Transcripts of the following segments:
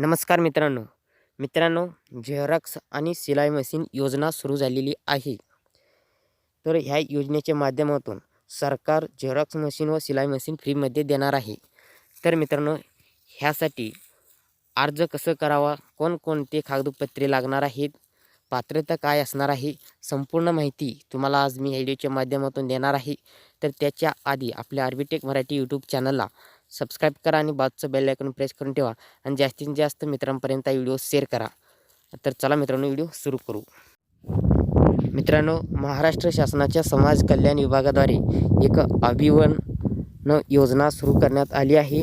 नमस्कार मित्रांनो. मित्रांनो झेरॉक्स आणि सिलाई मशीन योजना सुरू झालेली आहे. तर ह्या योजनेच्या माध्यमातून सरकार झेरॉक्स मशीन व सिलाई मशीन फ्रीमध्ये देणार आहे. तर मित्रांनो ह्यासाठी अर्ज कसं करावा कोणकोणते कागदपत्रे लागणार आहेत पात्रता काय असणार आहे संपूर्ण माहिती तुम्हाला आज मी व्हिडिओच्या माध्यमातून देणार आहे. तर त्याच्या आधी आपल्या आर्बिटेक मराठी यूट्यूब चॅनलला सबस्क्राईब करा आणि बाजूचं बेल आयकॉन प्रेस करून ठेवा. आणि जास्तीत जास्त मित्रांपर्यंत हा व्हिडिओ शेअर करा. तर चला मित्रांनो व्हिडिओ सुरू करू. मित्रांनो महाराष्ट्र शासनाच्या समाज कल्याण विभागाद्वारे एक अभिवन योजना सुरू करण्यात आली आहे.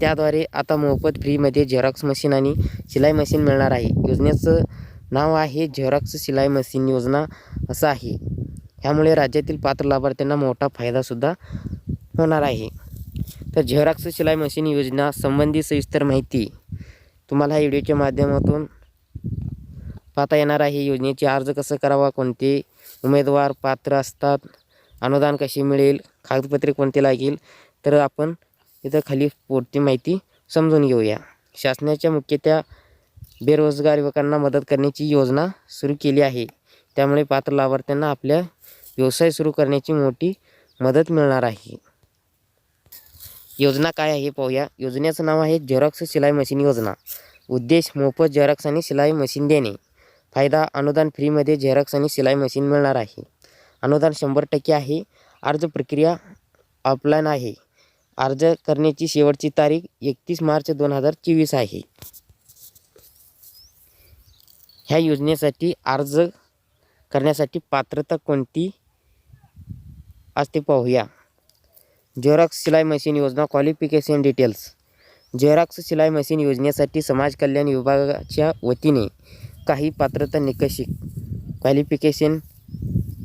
त्याद्वारे आता मोफत फ्रीमध्ये झेरॉक्स मशीन आणि शिलाई मशीन मिळणार आहे. योजनेचं नाव आहे झेरॉक्स शिलाई मशीन योजना असं आहे. ह्यामुळे राज्यातील पात्र लाभार्थ्यांना मोठा फायदासुद्धा होणार आहे. तर झेरॉक्स शिलाई मशीन योजना संबंधी सविस्तर माहिती तुम्हाला ह्या व्हिडिओच्या माध्यमातून पाहता येणार आहे. योजनेचे अर्ज कसं करावा कोणते उमेदवार पात्र असतात अनुदान कसे मिळेल कागदपत्रे कोणते लागेल तर आपण इथं खाली पुढची माहिती समजून घेऊया. शासनाच्या मुख्यत्या बेरोजगार युवकांना मदत करण्याची योजना सुरू केली आहे. त्यामुळे पात्र लाभार्थ्यांना आपल्या व्यवसाय सुरू करण्याची मोठी मदत मिळणार आहे. योजना काय आहे पाहूया. योजनेचं नाव आहे झेरॉक्स शिलाई मशीन योजना. उद्देश मोफत झेरॉक्स आणि शिलाई मशीन देणे. फायदा अनुदान फ्रीमध्ये झेरॉक्स आणि शिलाई मशीन मिळणार आहे. अनुदान शंभर टक्के आहे. अर्ज प्रक्रिया ऑफलाईन आहे. अर्ज करण्याची शेवटची तारीख एकतीस मार्च दोन हजार चोवीस आहे. ह्या योजनेसाठी अर्ज करण्यासाठी पात्रता कोणती असते पाहूया. झेरॉक्स शिलाई मशीन योजना क्वालिफिकेशन डिटेल्स झेरॉक्स शिलाई मशीन योजनेसाठी समाज कल्याण विभागाच्या वतीने काही पात्रता निकषित क्वालिफिकेशन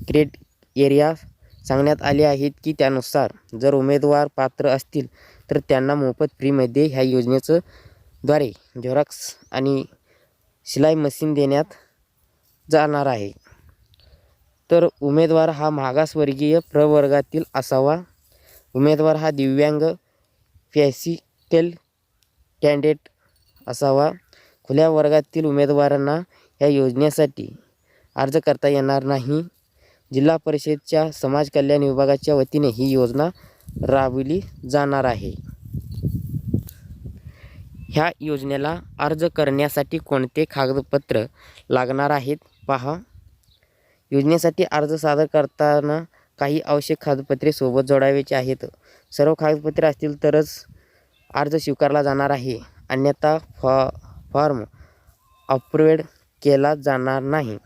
क्रेड एरिया सांगण्यात आले आहेत की त्यानुसार जर उमेदवार पात्र असतील तर त्यांना मोफत फ्रीमध्ये ह्या योजनेचं द्वारे झेरॉक्स आणि शिलाई मशीन देण्यात जाणार आहे. तर उमेदवार हा मागासवर्गीय प्रवर्गातील असावा. उमेदवार हा दिव्यांग फॅसिटेल कॅन्डिडेट असावा. खुल्या वर्गातील उमेदवारांना या योजनेसाठी अर्ज करता येणार नाही. जिल्हा परिषदच्या समाज कल्याण विभागाच्या वतीने ही योजना राबविली जाणार आहे. ह्या योजनेला अर्ज करण्यासाठी कोणते कागदपत्र लागणार आहेत? पहा. योजनेसाठी अर्ज सादर करताना काही आवश्यक कागदपत्रे सोबत जोडावायची आहेत. सर्व कागदपत्रे असतील तरच अर्ज स्वीकारला जाणार आहे. अन्यथा फॉ फॉर्म अप्रूव्ड केला जाणार नाही.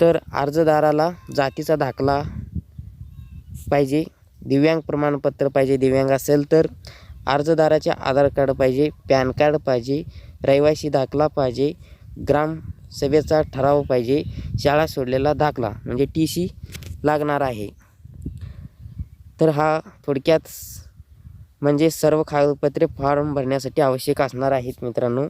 तर अर्जदाराला जातीचा दाखला पाहिजे दिव्यांग प्रमाणपत्र पाहिजे दिव्यांग असेल तर अर्जदाराचे आधार कार्ड पाहिजे पॅन कार्ड पाहिजे रहिवासी दाखला पाहिजे ग्रामसभेचा ठराव पाहिजे शाळा सोडलेला दाखला म्हणजे टी सी लागणार आहे. तर हा थोडक्यात म्हणजे सर्व कागदपत्रे फॉर्म भरण्यासाठी आवश्यक असणार आहेत मित्रांनो.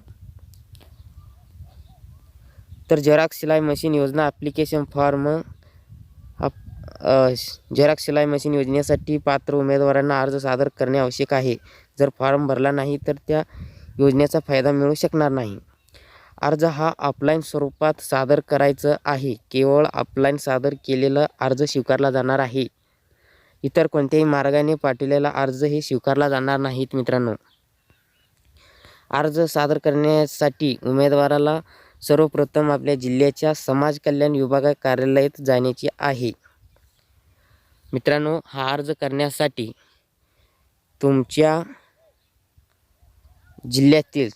तर झेरॉक्स शिलाई मशीन योजना ॲप्लिकेशन फॉर्म झेरॉक्स शिलाई मशीन योजनेसाठी पात्र उमेदवारांना अर्ज सादर करणे आवश्यक आहे. जर फॉर्म भरला नाही तर त्या योजनेचा फायदा मिळू शकणार नाही. अर्ज हा ऑफलाईन स्वरूपात सादर करायचं आहे. केवळ ऑफलाईन सादर केलेला अर्ज स्वीकारला जाणार आहे. इतर कोणत्याही मार्गाने पाठवलेला अर्ज हे स्वीकारला जाणार नाहीत मित्रांनो. अर्ज सादर करण्यासाठी उमेदवाराला सर्वप्रथम आपल्या जिल्ह्याच्या समाज कल्याण विभागा कार्यालयात जाण्याची आहे. मित्रांनो हा अर्ज करण्यासाठी तुमच्या जिल्ह्यातील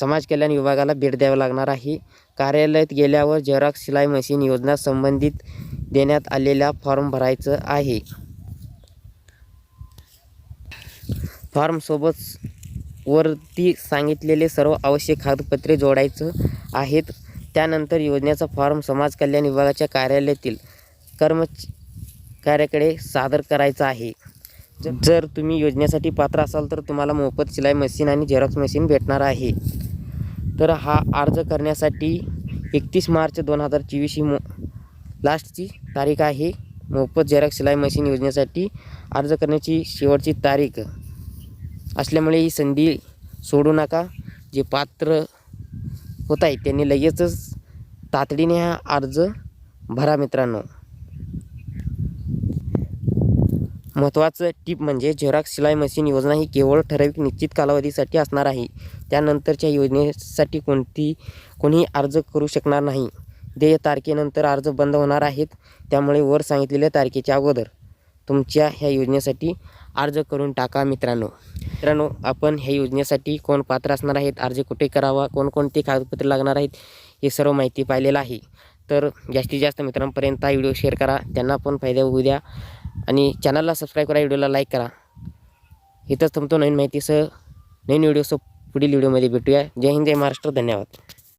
समाज कल्याण विभागाला भेट द्यावी लागणार आहे. कार्यालयात गेल्यावर झेरॉक्स शिलाई मशीन योजना संबंधित देण्यात आलेला फॉर्म भरायचं आहे. फॉर्मसोबत वरती सांगितलेले सर्व आवश्यक कागदपत्रे जोडायचं आहेत. त्यानंतर योजनेचा फॉर्म समाज कल्याण विभागाच्या कार्यालयातील कर्मचाऱ्याकडे सादर करायचा आहे. जर तुम्ही योजनेसाठी पात्र असाल तर तुम्हाला मोफत शिलाई मशीन आणि झेरॉक्स मशीन भेटणार आहे. तर हा अर्ज करण्यासाठी एकतीस मार्च दोन हजार चोवीस ही मो लास्टची तारीख आहे. मोफत झेरॉक्स शिलाई मशीन योजनेसाठी अर्ज करण्याची शेवटची तारीख असल्यामुळे ही संधी सोडू नका. जे पात्र होत आहेत त्यांनी लगेचच तातडीने हा अर्ज भरा मित्रांनो. महत्त्वाचं टीप म्हणजे झेरॉक्स शिलाई मशीन योजना ही केवळ ठराविक निश्चित कालावधीसाठी असणार आहे. त्यानंतरच्या योजनेसाठी कोणती कोणीही अर्ज करू शकणार नाही. देय तारखेनंतर अर्ज बंद होणार आहेत त्यामुळे वर सांगितलेल्या तारखेच्या अगोदर तुमच्या ह्या योजनेसाठी अर्ज करून टाका मित्रांनो. मित्रांनो आपण ह्या योजनेसाठी कोण पात्र असणार आहेत अर्ज कुठे करावा कोणकोणते कागदपत्रे लागणार आहेत हे सर्व माहिती पाहिलेलं आहे. तर जास्तीत जास्त मित्रांपर्यंत हा व्हिडिओ शेअर करा त्यांना पण फायदा होऊ द्या. आणि चॅनलला सबस्क्राईब करा व्हिडिओला लाईक करा. इथंच थांबतो नवीन माहितीसह. नवीन व्हिडिओसह पुढील व्हिडिओमध्ये भेटूया. जय हिंद जय महाराष्ट्र. धन्यवाद.